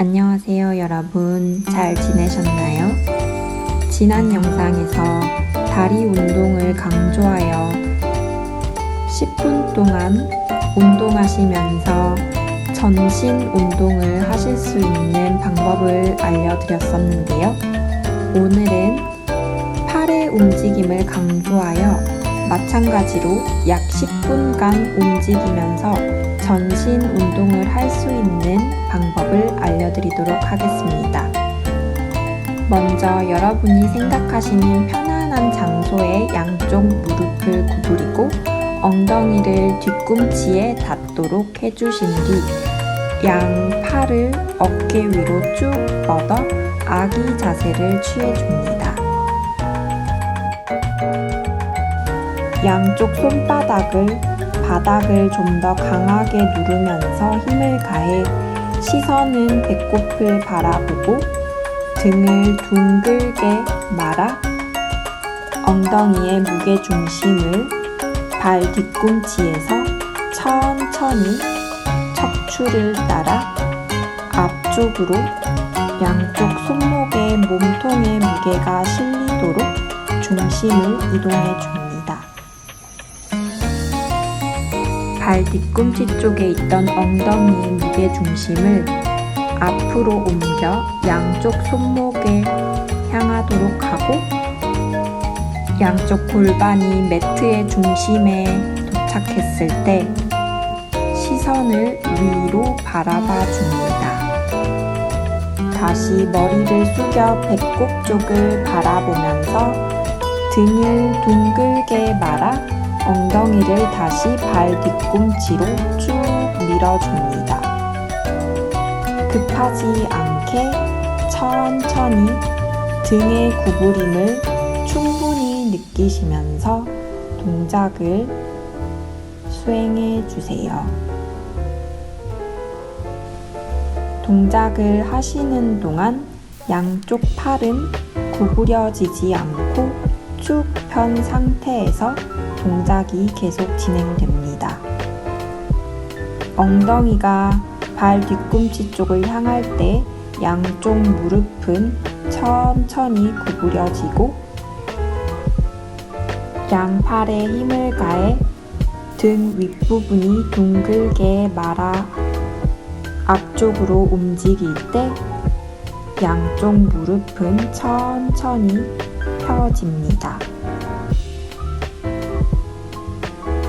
안녕하세요, 여러분. 잘 지내셨나요? 지난 영상에서 다리 운동을 강조하여 10분 동안 운동하시면서 전신 운동을 하실 수 있는 방법을 알려드렸었는데요. 오늘은 팔의 움직임을 강조하여 마찬가지로 약 10분간 움직이면서 전신 운동을 할 수 있는 방법을 알려드리도록 하겠습니다. 먼저 여러분이 생각하시는 편안한 장소에 양쪽 무릎을 구부리고 엉덩이를 뒤꿈치에 닿도록 해주신 뒤 양 팔을 어깨 위로 쭉 뻗어 아기 자세를 취해줍니다. 양쪽 손바닥을 바닥을 좀 더 강하게 누르면서 힘을 가해 시선은 배꼽을 바라보고 등을 둥글게 말아 엉덩이의 무게 중심을 발 뒤꿈치에서 천천히 척추를 따라 앞쪽으로 양쪽 손목에 몸통의 무게가 실리도록 중심을 이동해 줍니다. 발 뒤꿈치 쪽에 있던 엉덩이의 무게 중심을 앞으로 옮겨 양쪽 손목에 향하도록 하고 양쪽 골반이 매트의 중심에 도착했을 때 시선을 위로 바라봐 줍니다. 다시 머리를 숙여 배꼽 쪽을 바라보면서 등을 둥글게 말아 엉덩이를 다시 발 뒤꿈치로 쭉 밀어줍니다. 급하지 않게 천천히 등의 구부림을 충분히 느끼시면서 동작을 수행해 주세요. 동작을 하시는 동안 양쪽 팔은 구부려지지 않고 쭉 편 상태에서 동작이 계속 진행됩니다. 엉덩이가 발 뒤꿈치 쪽을 향할 때 양쪽 무릎은 천천히 구부려지고 양팔에 힘을 가해 등 윗부분이 둥글게 말아 앞쪽으로 움직일 때 양쪽 무릎은 천천히 펴집니다.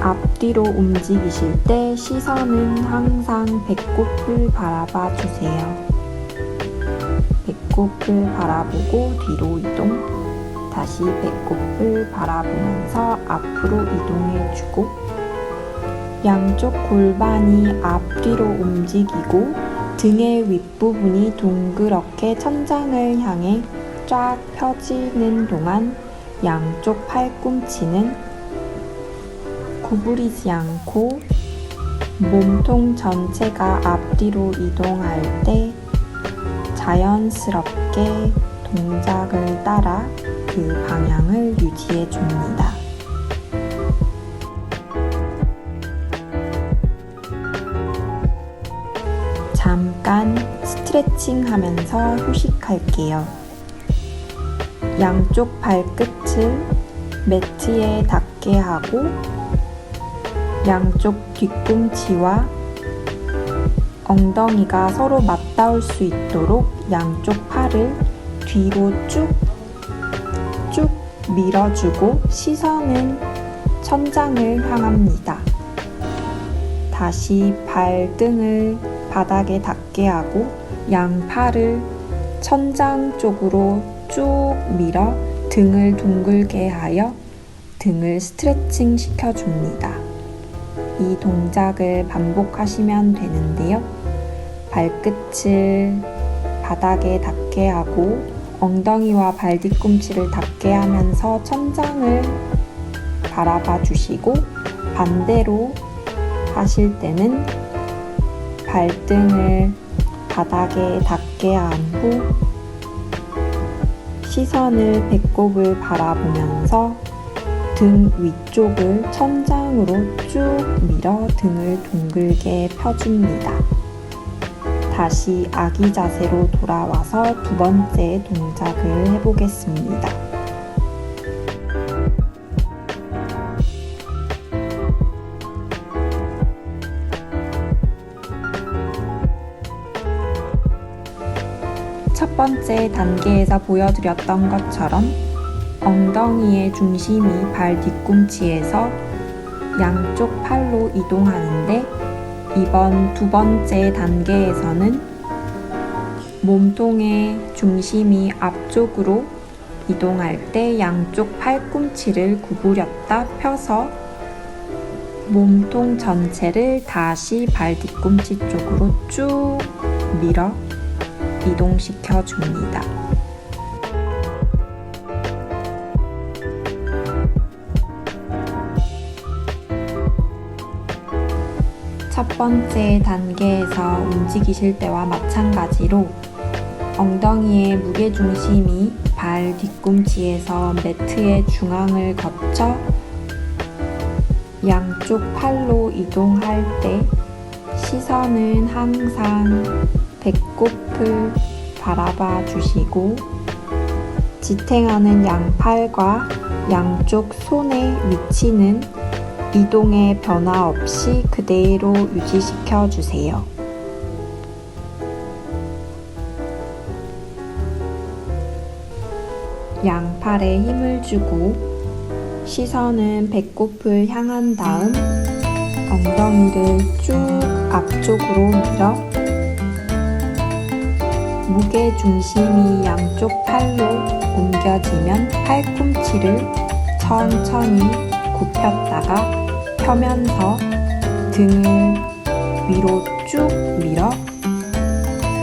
앞뒤로 움직이실 때 시선은 항상 배꼽을 바라봐 주세요. 배꼽을 바라보고 뒤로 이동, 다시 배꼽을 바라보면서 앞으로 이동해 주고, 양쪽 골반이 앞뒤로 움직이고 등의 윗부분이 동그랗게 천장을 향해 쫙 펴지는 동안 양쪽 팔꿈치는 구부리지 않고 몸통 전체가 앞뒤로 이동할 때 자연스럽게 동작을 따라 그 방향을 유지해 줍니다. 잠깐 스트레칭 하면서 휴식할게요. 양쪽 발끝을 매트에 닿게 하고 양쪽 뒤꿈치와 엉덩이가 서로 맞닿을 수 있도록 양쪽 팔을 뒤로 쭉, 쭉 밀어주고 시선은 천장을 향합니다. 다시 발등을 바닥에 닿게 하고 양팔을 천장 쪽으로 쭉 밀어 등을 둥글게 하여 등을 스트레칭 시켜줍니다. 이 동작을 반복하시면 되는데요. 발끝을 바닥에 닿게 하고 엉덩이와 발 뒤꿈치를 닿게 하면서 천장을 바라봐 주시고 반대로 하실 때는 발등을 바닥에 닿게 한 후 시선을 배꼽을 바라보면서 등 위쪽을 천장으로 쭉 밀어 등을 둥글게 펴줍니다. 다시 아기 자세로 돌아와서 두 번째 동작을 해보겠습니다. 첫 번째 단계에서 보여드렸던 것처럼 엉덩이의 중심이 발 뒤꿈치에서 양쪽 팔로 이동하는데 이번 두 번째 단계에서는 몸통의 중심이 앞쪽으로 이동할 때 양쪽 팔꿈치를 구부렸다 펴서 몸통 전체를 다시 발 뒤꿈치 쪽으로 쭉 밀어 이동시켜 줍니다. 첫 번째 단계에서 움직이실 때와 마찬가지로 엉덩이의 무게중심이 발 뒤꿈치에서 매트의 중앙을 거쳐 양쪽 팔로 이동할 때 시선은 항상 배꼽을 바라봐 주시고 지탱하는 양팔과 양쪽 손의 위치는 이동의 변화 없이 그대로 유지시켜 주세요. 양팔에 힘을 주고 시선은 배꼽을 향한 다음 엉덩이를 쭉 앞쪽으로 밀어 무게 중심이 양쪽 팔로 옮겨지면 팔꿈치를 천천히 굽혔다가 펴면서 등을 위로 쭉 밀어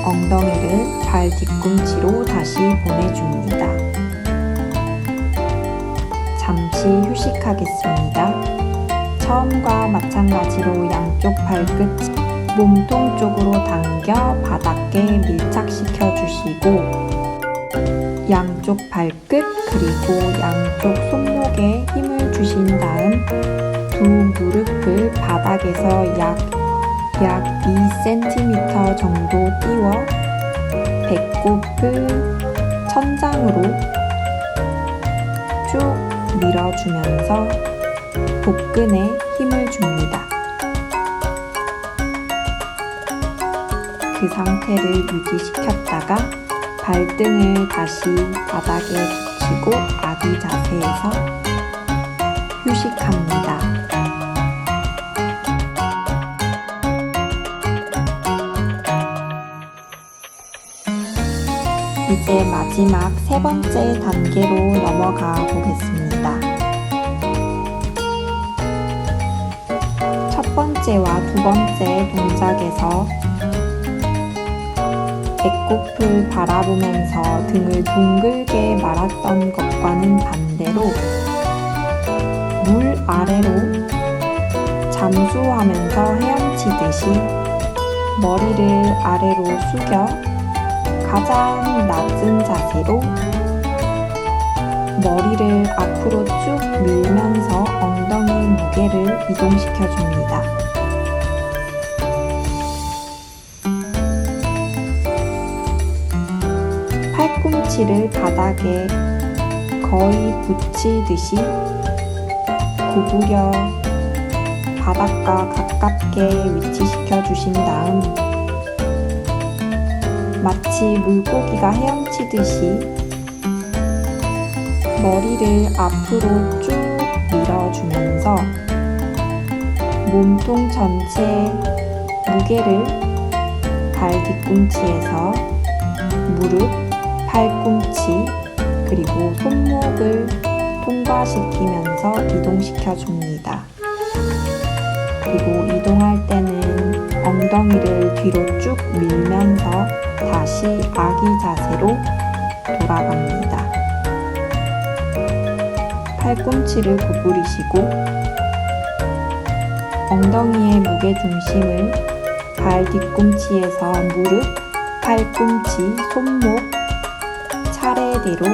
엉덩이를 발 뒤꿈치로 다시 보내줍니다. 잠시 휴식하겠습니다. 처음과 마찬가지로 양쪽 발끝 몸통 쪽으로 당겨 바닥에 밀착시켜 주시고 양쪽 발끝 그리고 양쪽 손목에 힘을 주신 다음 두 무릎을 바닥에서 약, 약 2cm 정도 띄워 배꼽을 천장으로 쭉 밀어주면서 복근에 힘을 줍니다. 그 상태를 유지시켰다가 발등을 다시 바닥에 붙이고 아기 자세에서 휴식합니다. 이제 마지막 세 번째 단계로 넘어가 보겠습니다. 첫 번째와 두 번째 동작에서 배꼽을 바라보면서 등을 둥글게 말았던 것과는 반대로 물 아래로 잠수하면서 헤엄치듯이 머리를 아래로 숙여 가장 낮은 자세로 머리를 앞으로 쭉 밀면서 엉덩이 무게를 이동시켜 줍니다. 팔꿈치를 바닥에 거의 붙이듯이 구부려 바닥과 가깝게 위치시켜 주신 다음 마치 물고기가 헤엄치듯이 머리를 앞으로 쭉 밀어주면서 몸통 전체 무게를 발 뒤꿈치에서 무릎, 팔꿈치, 그리고 손목을 통과시키면서 이동시켜 줍니다. 그리고 이동할 때는 엉덩이를 뒤로 쭉 밀면서 다시 아기 자세로 돌아갑니다. 팔꿈치를 구부리시고 엉덩이의 무게 중심을 발 뒤꿈치에서 무릎, 팔꿈치, 손목 차례대로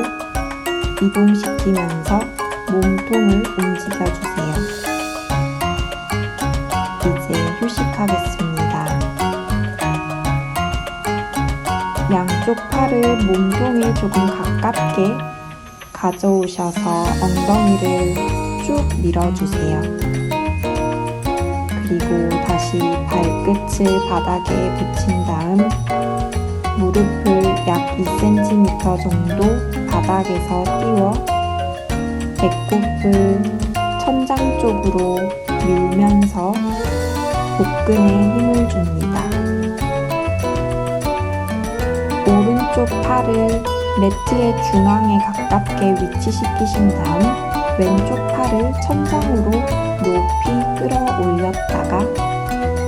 이동시키면서 몸통을 움직여주세요. 이제 휴식하겠습니다. 왼쪽 팔을 몸통에 조금 가깝게 가져오셔서 엉덩이를 쭉 밀어주세요. 그리고 다시 발끝을 바닥에 붙인 다음 무릎을 약 2cm 정도 바닥에서 띄워 배꼽을 천장 쪽으로 밀면서 복근에 힘을 줍니다. 오른쪽 팔을 매트의 중앙에 가깝게 위치시키신 다음 왼쪽 팔을 천장으로 높이 끌어올렸다가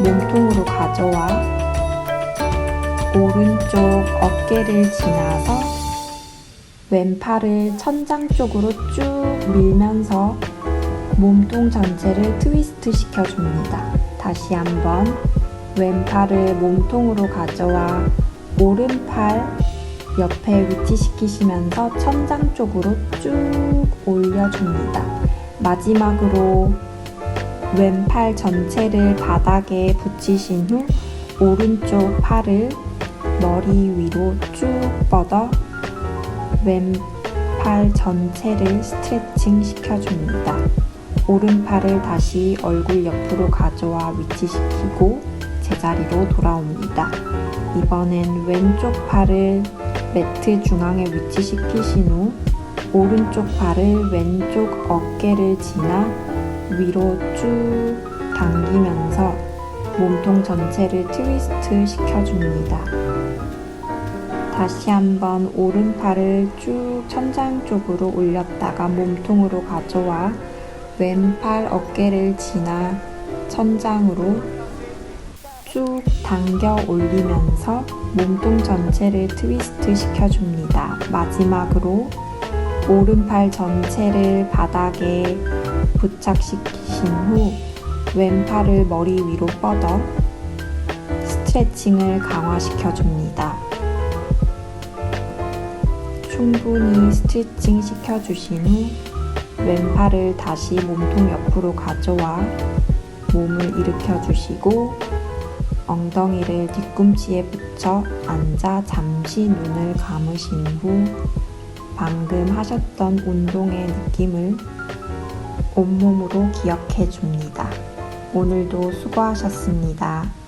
몸통으로 가져와 오른쪽 어깨를 지나서 왼팔을 천장 쪽으로 쭉 밀면서 몸통 전체를 트위스트 시켜줍니다. 다시 한번 왼팔을 몸통으로 가져와 오른팔 옆에 위치시키시면서 천장 쪽으로 쭉 올려줍니다. 마지막으로 왼팔 전체를 바닥에 붙이신 후 오른쪽 팔을 머리 위로 쭉 뻗어 왼팔 전체를 스트레칭 시켜줍니다. 오른팔을 다시 얼굴 옆으로 가져와 위치시키고 제자리로 돌아옵니다. 이번엔 왼쪽 팔을 매트 중앙에 위치시키신 후 오른쪽 팔을 왼쪽 어깨를 지나 위로 쭉 당기면서 몸통 전체를 트위스트 시켜줍니다. 다시 한번 오른팔을 쭉 천장 쪽으로 올렸다가 몸통으로 가져와 왼팔 어깨를 지나 천장으로 쭉 당겨 올리면서 몸통 전체를 트위스트 시켜줍니다. 마지막으로 오른팔 전체를 바닥에 부착시키신 후 왼팔을 머리 위로 뻗어 스트레칭을 강화시켜줍니다. 충분히 스트레칭 시켜주신 후 왼팔을 다시 몸통 옆으로 가져와 몸을 일으켜 주시고 엉덩이를 뒤꿈치에 붙여 앉아 잠시 눈을 감으신 후 방금 하셨던 운동의 느낌을 온몸으로 기억해 줍니다. 오늘도 수고하셨습니다.